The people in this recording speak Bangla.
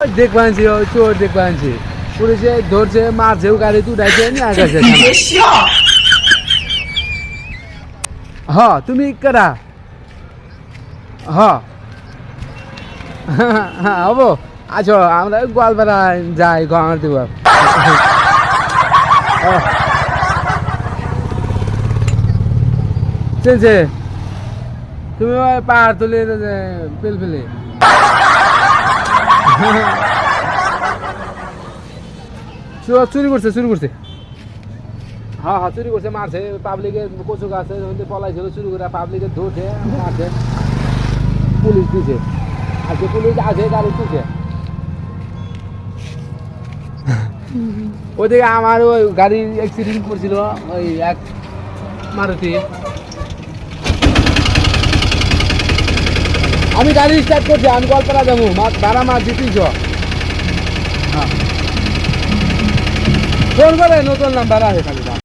ওই দেখবা আনছি ওই চোর দেখবা আনছি পুলিশে ধরছে মারছেও গাড়ি উঠাইছে, নিয়ে গেছে হ, তুমি কেডা? হ। হ্যাঁ হব। আছো, আমরা গোয়ালপাড়া যাই গঙ্গা দিব। তুমি পাহাড় তুলে পেলে চুরি করছে চুরি করছে। হ্যাঁ হ্যাঁ চুরি করছে মারছে পাবলিকের কচু গাছে পলাইছিল চুরি করে পাবলিকের ধরছে মারছে। পুলিশ দিছে। আজকে পুলিশ আছে গাড়ি তুলছে। ওইদিকে আমার ওই গাড়ি অ্যাক্সিডেন্ট করছিল ওই এক মারুতি। আমি গাড়ি স্টার্ট করছি, আমি গল্পটা যাব। মা মাছ মা জিতিস হ্যাঁ। ফোন করে নতুন নাম্বার আছে খালি